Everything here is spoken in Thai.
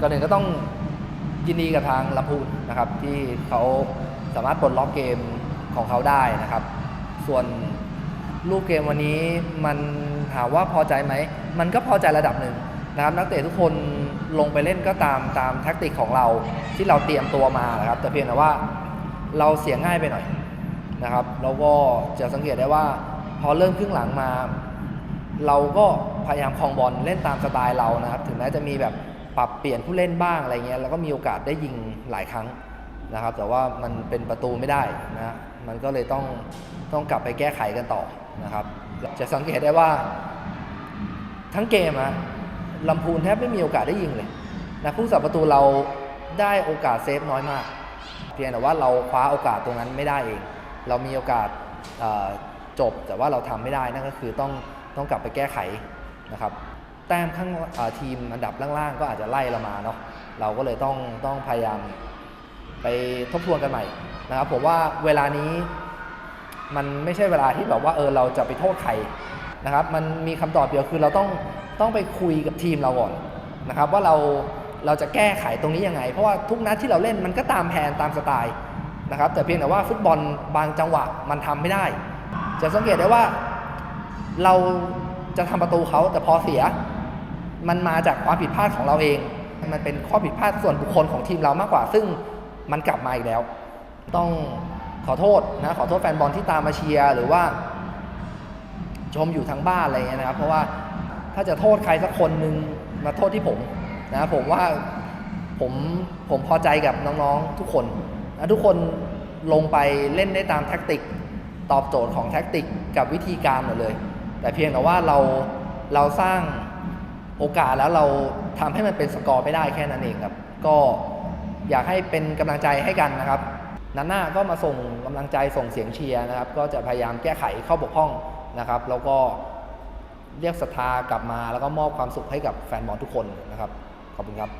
ก่อนอื่นก็ต้องยินดีกับทางลำพูนนะครับ ที่เขาสามารถปลดล็อกเกมของเขาได้นะครับ ส่วนรูปเกมวันนี้มันถามว่าพอใจไหม มันก็พอใจระดับหนึ่งนะครับนักเตะทุกคนลงไปเล่นก็ตามตามแท็กติกของเราที่เราเตรียมตัวมานะครับ แต่เพียงแต่ว่าเราเสียง่ายไปหน่อยนะครับ แล้วก็จะสังเกตได้ว่าพอเริ่มครึ่งหลังมา เราก็พยายามครองบอลเล่นตามสไตล์เรานะครับ ถึงแม้จะมีแบบ ปรับเปลี่ยนผู้เล่นบ้างอะไรเงี้ยแล้วก็มีโอกาสได้ยิงหลายครั้งนะครับ แต่ว่ามันเป็นประตูไม่ได้นะมันก็เลยต้องต้องกลับไปแก้ไขกันต่อนะครับ จะสังเกตได้ว่าทั้งเกมอะลำพูนแทบไม่มีโอกาสได้ยิงเลยนะผู้สับประตูเราได้โอกาสเซฟน้อยมาก เพียงแต่ว่าเราคว้าโอกาสตรงนั้นไม่ได้เอง เรามีโอกาสจบแต่ว่าเราทำไม่ได้นั่นก็คือต้องต้องกลับไปแก้ไขนะครับ แต้มข้างทีมอันดับล่างๆ ก็อาจจะไล่เรามาเนาะเราก็เลยต้องต้องพยายามไปทบทวนกันใหม่นะครับผมว่าเวลานี้มันไม่ใช่เวลาที่แบบว่าเออเราจะไปโทษใครนะครับ มันมีคำตอบเดียวคือเราต้องต้องไปคุยกับทีมเราก่อนนะครับ ว่าเราเราจะแก้ไขตรงนี้ยังไง เพราะว่าทุกนัดที่เราเล่นมันก็ตามแผนตามสไตล์นะครับ แต่เพียงแต่ว่าฟุตบอลบางจังหวะมันทำไม่ได้ จะสังเกตได้ว่าเราจะทำประตูเขาแต่พอเสีย มันมาจากความผิดพลาดของเราเอง มันเป็นข้อผิดพลาดส่วนบุคคลของทีมเรามากกว่า ซึ่งมันกลับมาอีกแล้ว ต้องขอโทษนะขอโทษแฟนบอลที่ตามมาเชียร์หรือว่า ชมอยู่ทางบ้านอะไรเงี้ยนะครับ เพราะว่าถ้าจะโทษใครสักคนหนึ่งมาโทษที่ผมนะผมว่าผมผมพอใจกับน้องๆทุกคนนะทุกคนลงไปเล่นได้ตามแท็กติก ตอบโจทย์ของแท็กติกกับวิธีการหมดเลย แต่เพียงแต่ว่าเราเราสร้าง โอกาสแล้วเราทำให้มันเป็นสกอร์ไม่ได้แค่นั้นเองครับ ก็อยากให้เป็นกำลังใจให้กันนะครับนันหน้าก็มาส่งกำลังใจส่งเสียงเชียร์นะครับ ก็จะพยายามแก้ไขข้อบกพร่องนะครับ แล้วก็เรียกศรัทธากลับมาแล้วก็มอบความสุขให้กับแฟนบอลทุกคนนะครับ ขอบคุณครับ